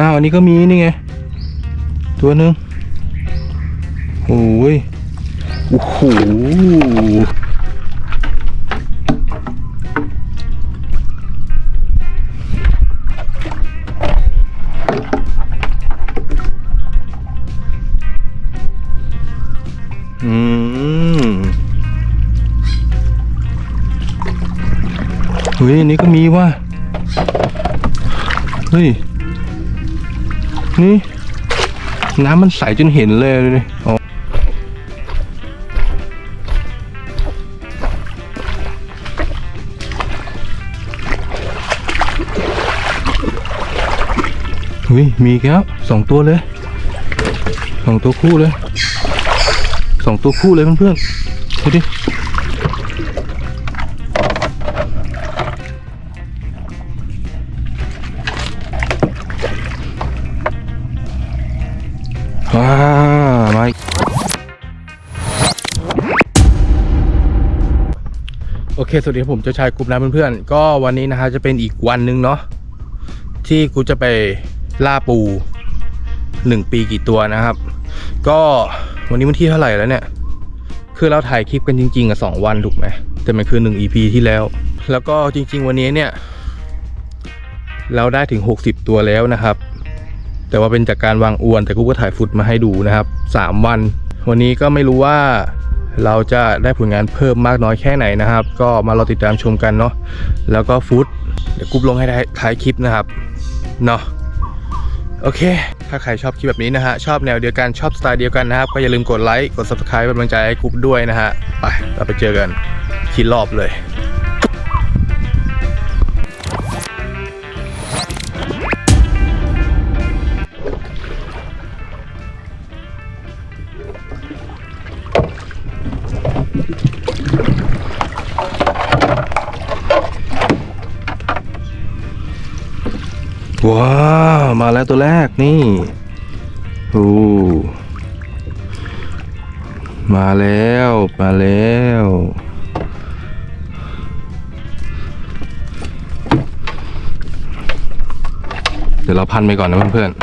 อ้าวอันนี้ก็มีนี่ไง ตัวหนึ่งโอ้ยโอ้โหอืมเฮ้ยอันนี้ก็มีว่ะเฮ้ย นี่ น้ำมันใสจนเห็นเลยเลยอ๋อเฮ้ยมีอีกแล้วสองตัวเลยสองตัวคู่เลยสองตัวคู่เลยเพื่อนๆดูดิ เคสวัสดีครับผมเจ้าชายกรุ๊ปนะเพื่อนๆก็วันนี้นะฮะจะเป็นอีกวันหนึ่งเนาะที่กูจะไปล่าปูหนึ่งปีกี่ตัวนะครับ ก็วันนี้วันที่เท่าไหร่แล้วเนี่ย คือเราถ่ายคลิปกันจริง ๆอะสองวันถูกไหมแต่มันคือหนึ่ง EP ที่แล้ว แล้วก็จริง ๆ วันนี้เนี่ย เราได้ถึง 60 ตัวแล้วนะครับ แต่ว่าเป็นจากการวางอวนแต่กูก็ถ่ายฟุตมาให้ดูนะครับ 3 วัน วันนี้ก็ไม่รู้ว่า เราจะได้ผลงานเพิ่มมากน้อยแค่ไหนนะครับ ก็มารอติดตามชมกันเนาะแล้วก็ฟุตเดี๋ยวกรุ๊ปลงให้ท้ายคลิปนะครับเนาะโอเค ถ้าใครชอบคลิปแบบนี้นะฮะ ชอบแนวเดียวกัน ชอบสไตล์เดียวกันนะครับ ก็อย่าลืมกดไลค์ กด subscribe เป็นกำลังใจให้กรุ๊ปด้วยนะฮะ ไป เราไปเจอกันที่รอบเลย ว้ามาแล้วตัวแรกนี่โอ้มาแล้ว มาแล้ว เดี๋ยวเราพันไปก่อนนะเพื่อนๆ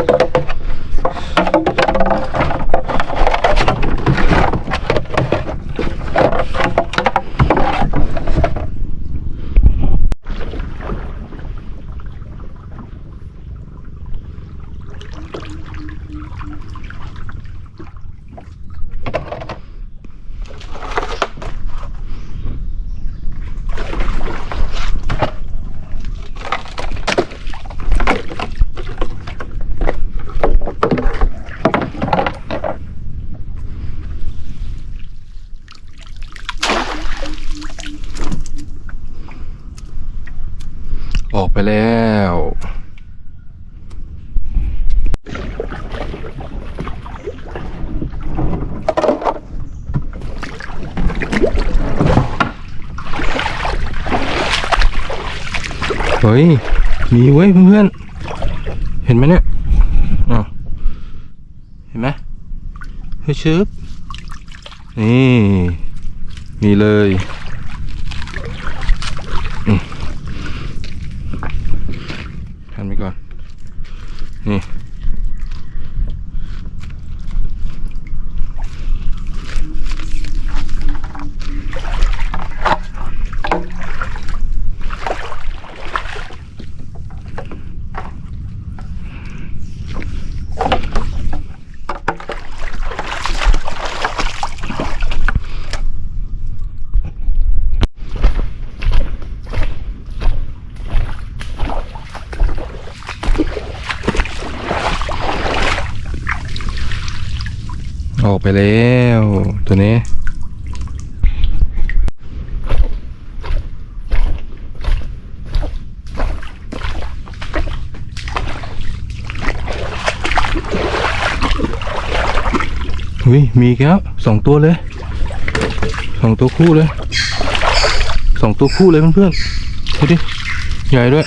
ออกไปแล้ว เฮ้ย มี เว้ยเพื่อนๆ เห็นไหมเนี่ยอ้าวเห็นไหมเฮ้ยชึบนี่ มีเลยอืมทันไปก่อน นี่ ออก ไปแล้ว ตัวนี้หุยมีอีกแล้วสองตัวเลยสองตัวคู่เลยสองตัวคู่เลยเพื่อนๆดูดิใหญ่ด้วย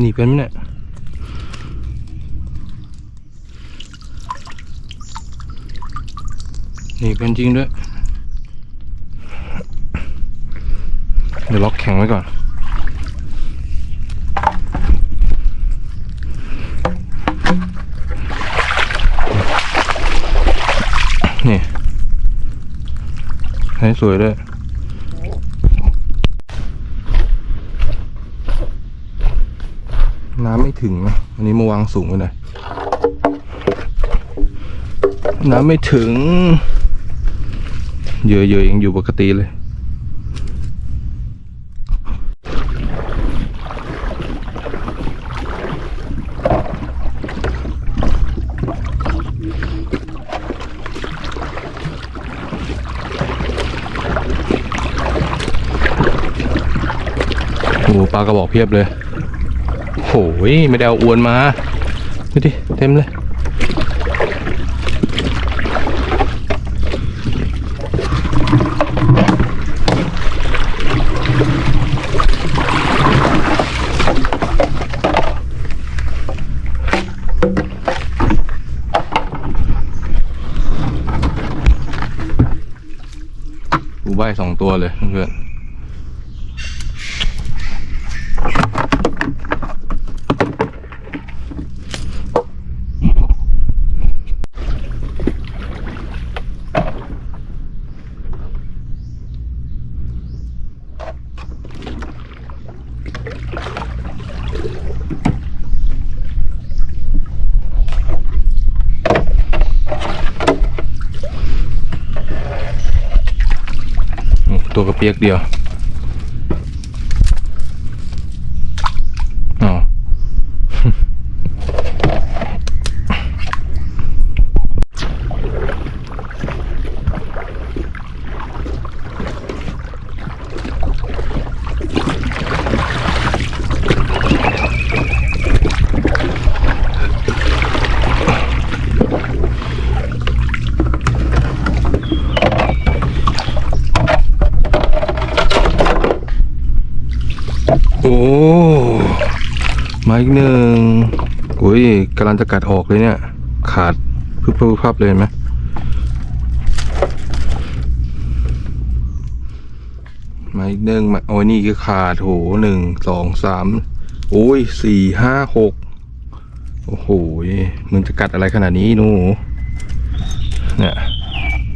หนีบกันไหมเนี่ยหนีบกันจริงด้วย เดี๋ยวล็อกแข็งไว้ก่อนนี่ให้สวยด้วย น้ำไม่ถึงนะอันนี้มาวางสูงไว้หน่อยน้ำไม่ถึงเยอะๆยังอยู่ปกติเลย โอ้ปลากระบอกเพียบเลย ยไม่ได้เอาอวนมาดูดิเต็มเลยอูใบสองตัวเลยเพื่อน เปียกเดียว มาอีกหนึ่งโอ้ยกำลังจะกัดออกเลยเนี่ย ขาดพึบพึบพับเลยเห็นไหมมาอีกหนึ่งมาโอ้ยนี่ก็ขาดโหหนึ่งสองสามโอ้ยสี่ห้าหกโอ้โหมึงจะกัดอะไรขนาดนี้หนูเนี่ย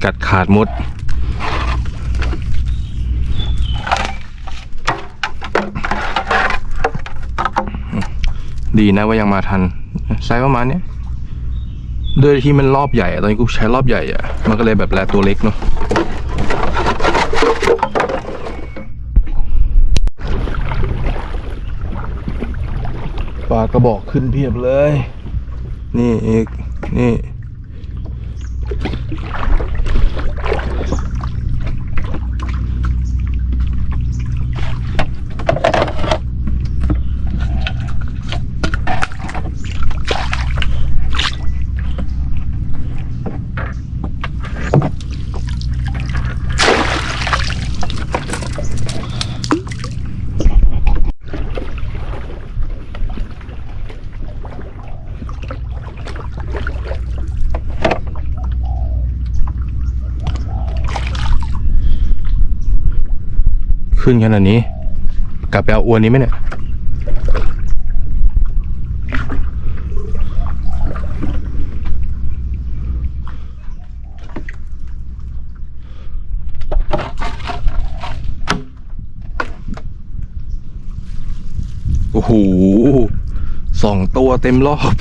กัดขาดมด ดีนะว่ายังมาทันไซส์ประมาณเนี้ยด้วยที่มันรอบใหญ่ ตอนนี้กูใช้รอบใหญ่อะมันก็เลยแบบแลตัวเล็กเนาะปลากระบอกขึ้นเพียบเลย นี่อีก นี่ ขึ้นขนาดนี้ กลับไปเอาอวนนี้ไหมเนี่ยโอ้โหสองตัวเต็มรอบ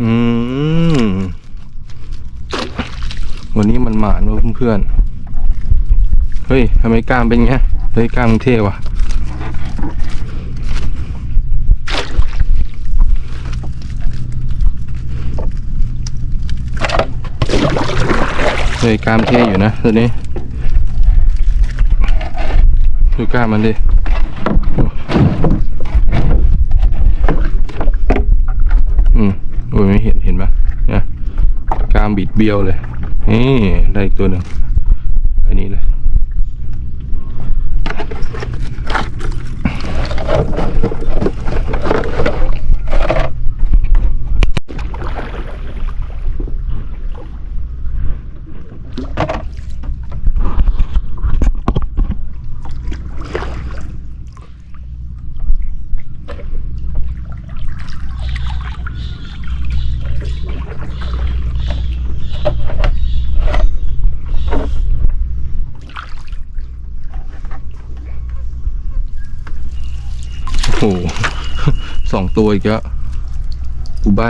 อืม วันนี้มันหมานเว้ยเพื่อนๆ เฮ้ยทำไมกล้ามเป็นไงเฮ้ยกล้ามมึงเท่ว่ะเฮ้ยกล้ามเท่อยู่นะตัวนี้ดูกล้ามมันดิอืมโอ้ยไม่เห็นเห็นปะเนี่ยกล้ามบิดเบี้ยวเลย นี่ได้อีกตัวหนึ่ง หสองตัวอีกแล้วกูใบ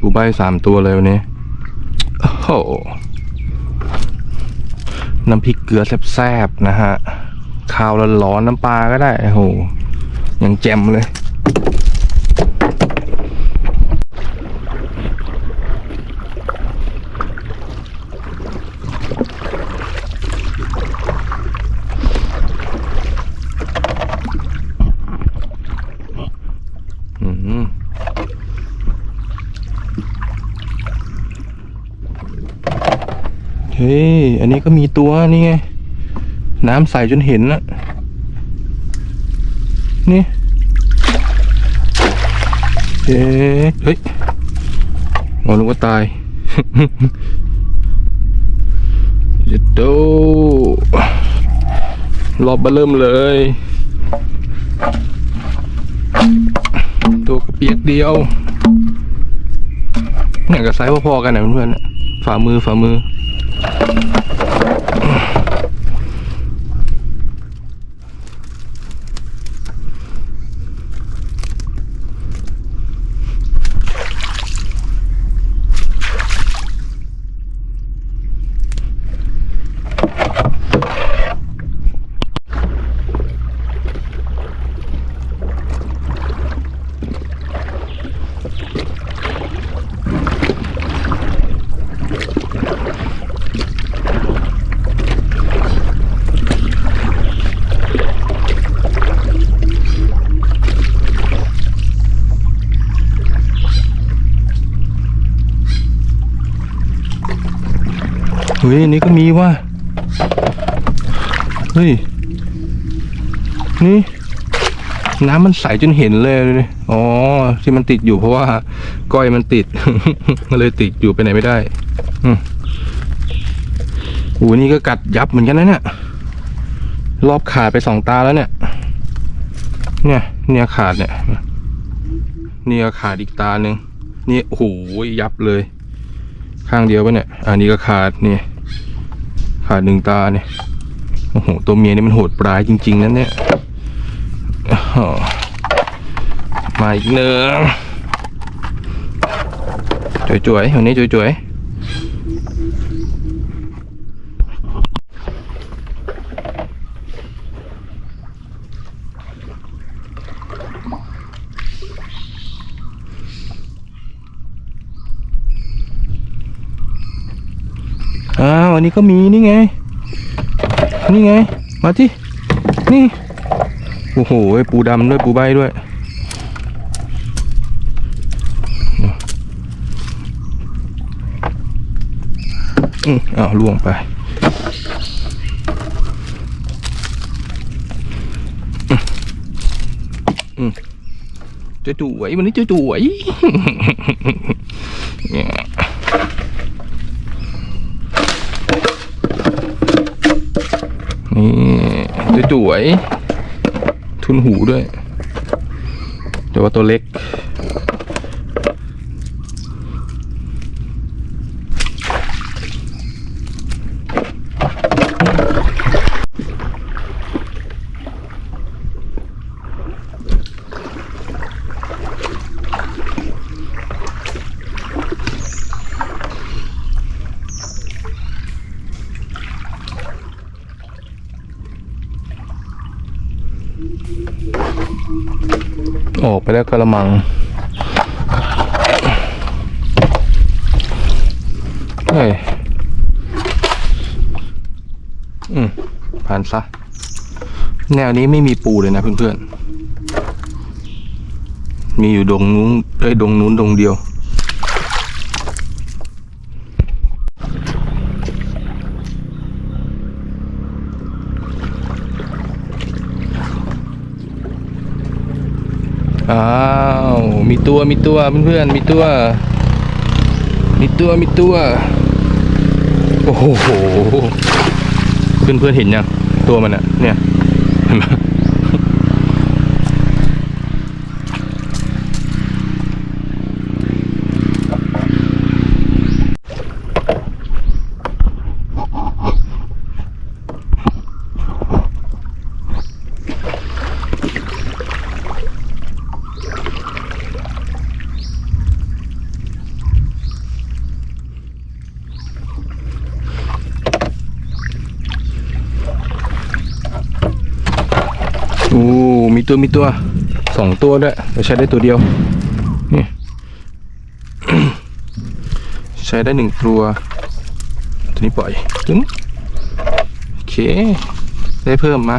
กูใบสามตัวเลยวันนี้โอ้โหน้ำพริกเกลือแซ่บๆนะฮะข้าวร้อนๆน้ำปลาก็ได้โอ้โหยังแจ่มเลย อืมเฮ้ย อันนี้ก็มีตัวนี่ไง น้ำใสจนเห็นละนี่เอ๊ะเฮ้ยมองนึกว่าตายเจ็ดโดรอบเบอร์เริ่มเลย ตัวกระเปียกเดียวเนี่ยกับไซส์พอๆกันนะเพื่อนๆฝ่ามือฝ่ามือ เฮ้ยอันนี้ก็มีว่ะเฮ้ย นี่ น้ำมันใสจนเห็นเลยเลยอ๋อ ที่มันติดอยู่เพราะว่า ก้อยมันติดก็เลยติดอยู่ไปไหนไม่ได้ อืมโอ้นี่ก็กัดยับเหมือนกันนะเนี่ย รอบขาดไปสองตาแล้วเนี่ย เนี่ย เนี่ยขาดเนี่ย เนี่ยขาดอีกตาหนึ่งนี่โอ้โหยับเลย ข้างเดียวปะเนี่ย อันนี้ก็ขาดนี่ ขาดหนึ่งตาเนี่ย โอ้โห ตัวเมียนี่มันโหดปลายจริง ๆนั่นเนี่ยมาอีกหนึ่งจ่วยๆวันนี้จ่วยๆ นี้ก็มีนี่ไง นี่ไง มาที่นี่โอ้โหปูดำด้วยปูใบด้วย อืมอ้าวล่วงไปอืมจะจุ๋ยวันนี้จะจุ๋ยนี่ย นี่สวยๆทุนหูด้วย แต่ว่าตัวเล็ก ออกไปแล้วกระมังเฮ้ยอืมผ่านซะ แนวนี้ไม่มีปูเลยนะเพื่อนๆ มีอยู่ดงนู้นเอ้ยดงนู้นดงเดียว อ้าวมีตัวมีตัวเพื่อนๆมีตัว มีตัวมีตัวโอ้โหเพื่อนๆเห็นยังตัวมันอะเนี่ยเห็นไหมโอ้ มีตัวสองตัวด้วยแต่ใช้ได้ตัวเดียว นี่ ใช้ได้หนึ่งตัว ตัวนี้ปล่อยตึ้งโอเค ได้เพิ่มมา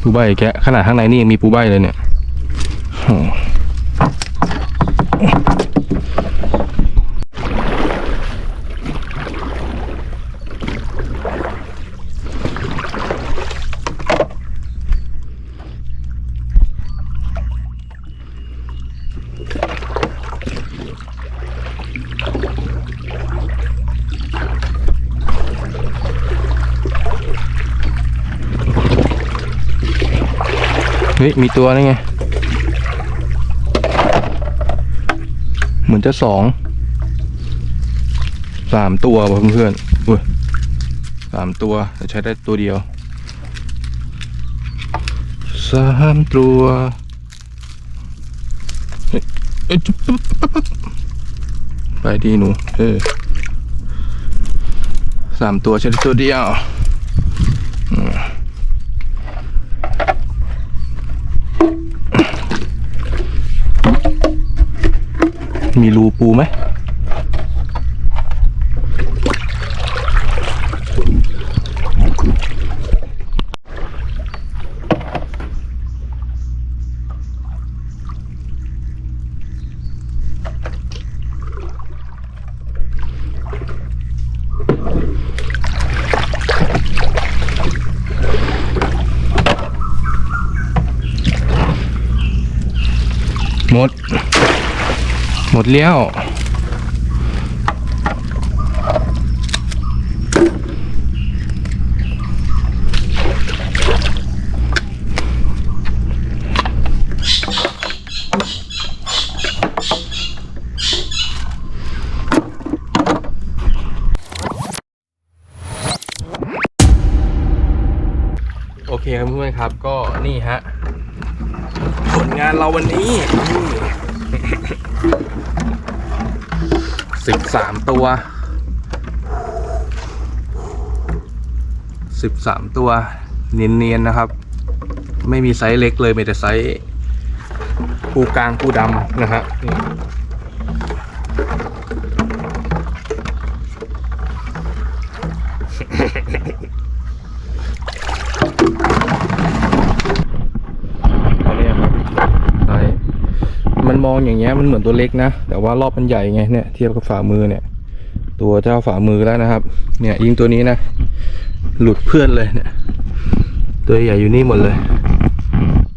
ปูใบแกะขนาดข้างในนี่ยังมีปูใบเลยเนี่ย มีตัวนี่ไง เหมือนจะสอง สามตัวเพื่อนๆอุ้ยสามตัวแต่ใช้ได้ตัวเดียว สามตัวไปดีหนู เออสามตัวใช้ได้ตัวเดียว มีรูปูไหมหมด หมดเลี้ยว โอเคครับเพื่อนๆครับ ก็นี่ฮะ ผลงานเราวันนี้ สามตัวสิบสามตัว เนียนๆนะครับ ไม่มีไซส์เล็กเลยมีแต่ไซส์ปูกลางปูดำนะฮะนี่ อันเนี้ยครับไซส์มันม อย่างเงี้ยมันเหมือนตัวเล็กนะ แต่ว่ารอบมันใหญ่ไงเนี่ยเทียบกับฝ่ามือเนี่ย ตัวเจ้าฝ่ามือแล้วนะครับ เนี่ยยิงตัวนี้นะ หลุดเพื่อนเลยเนี่ย ตัวใหญ่อยู่นี่หมดเลย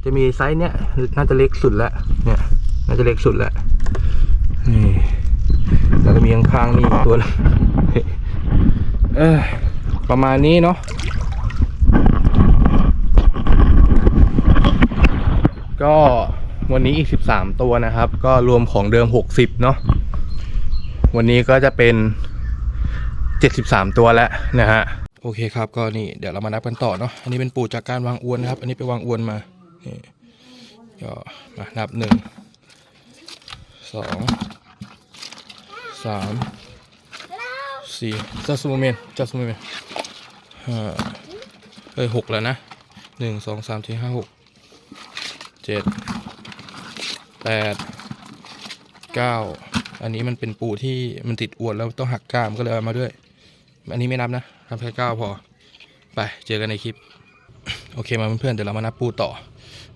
จะมีไซส์เนี้ยน่าจะเล็กสุดแล้วเนี่ยน่าจะเล็กสุดแล้วนี่แล้วก็มีข้างๆนี่ตัวเออประมาณนี้เนาะก็ วันนี้อีก 13 ตัวนะครับ ก็รวมของเดิม 60 เนาะวันนี้ก็จะเป็น 73 ตัวแล้วนะฮะโอเคครับก็นี่เดี๋ยวเรามานับกันต่อเนาะอันนี้เป็นปูจากการวางอวนนะครับ อันนี้ไปวางอวนมานี่ก็มานับหนึ่งสองสามสี่ just a moment just a moment ห้าเอ้ยหกแล้วนะหนึ่งสองสามสี่ห้าหกเจ็ด แปดเก้าอันนี้มันเป็นปูที่มันติดอวนแล้วต้องหักกล้ามก็เลยเอามาด้วย อันนี้ไม่นับนะทำแค่เก้าพอ ไปเจอกันในคลิป โอเคมาเพื่อนๆเดี๋ยวเรามานับปูต่อ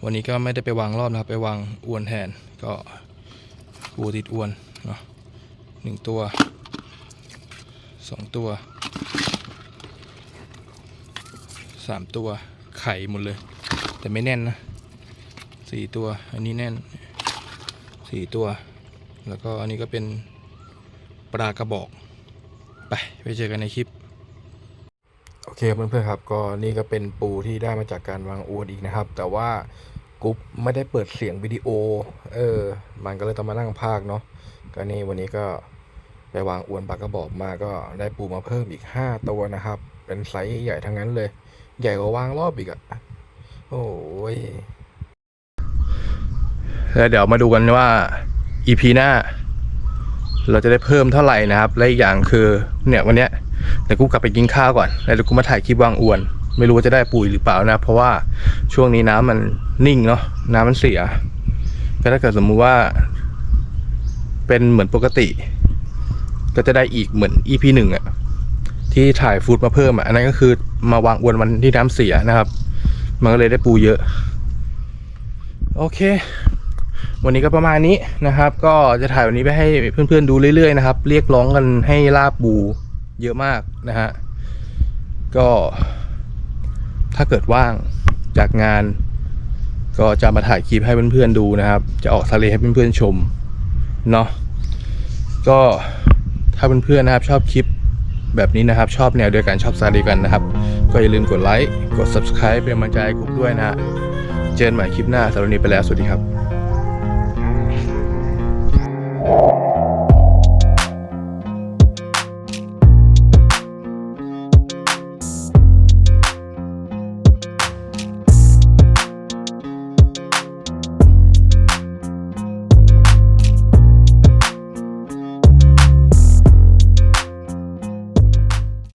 วันนี้ก็ไม่ได้ไปวางรอบนะครับไปวางอวนแทนก็ปูติดอวนเนาะหนึ่งตัวสองตัวสามตัวไข่หมดเลย แต่ไม่แน่นนะสี่ตัว อันนี้แน่น สี่ตัว แล้วก็อันนี้ก็เป็นปลากระบอก ไปไปเจอกันในคลิป โอเคเพื่อนๆครับ ก็นี่ก็เป็นปูที่ได้มาจากการวางอวนอีกนะครับ แต่ว่ากุ๊ปไม่ได้เปิดเสียงวิดีโอ เออ มันก็เลยต้องมานั่งพากเนาะ ก็นี่วันนี้ก็ไปวางอวนปลากระบอกมาก็ได้ปูมาเพิ่มอีก 5 ตัวนะครับ เป็นไซส์ใหญ่ทั้งนั้นเลย ใหญ่กว่าวางรอบอีกอะโอ้ย แล้วเดี๋ยวมาดูกันว่า EP หน้า เราจะได้เพิ่มเท่าไหร่นะครับ และอีกอย่างคือเนี่ยวันเนี้ยเดี๋ยวกูกลับไปกินข้าวก่อนแล้วเดี๋ยวกูมาถ่ายคลิปวางอวน ไม่รู้ว่าจะได้ปุ๋ยหรือเปล่านะ เพราะว่าช่วงนี้น้ำมันนิ่งเนาะน้ำมันเสียก็ถ้าเกิดสมมุติว่า เป็นเหมือนปกติ ก็จะได้อีกเหมือน EP หนึ่งอะที่ถ่ายฟูดมาเพิ่มอะอันนั้นก็คือมาวางอวนวันที่น้ำเสียนะครับ มันก็เลยได้ปูเยอะ โอเค วันนี้ก็ประมาณนี้นะครับ ก็จะถ่ายวันนี้ไปให้เพื่อนๆดูเรื่อยๆนะครับ เรียกร้องกันให้ล่าปูเยอะมากนะฮะ ก็ถ้าเกิดว่างจากงาน ก็จะมาถ่ายคลิปให้เพื่อนๆดูนะครับ จะออกทะเลให้เพื่อนๆชมเนาะก็ถ้าเพื่อนๆนะครับชอบคลิปแบบนี้นะครับ ชอบแนวเดียวกันชอบสไตล์เดีกันนะครับ ก็อย่าลืมกดไลค์กด subscribe เป็นกำลังใจให้กลุ่มด้วยนะฮะเจอกันใหม่คลิปหน้าสำหรับวันนี้ไปแล้วสวัสดีครับ Oh.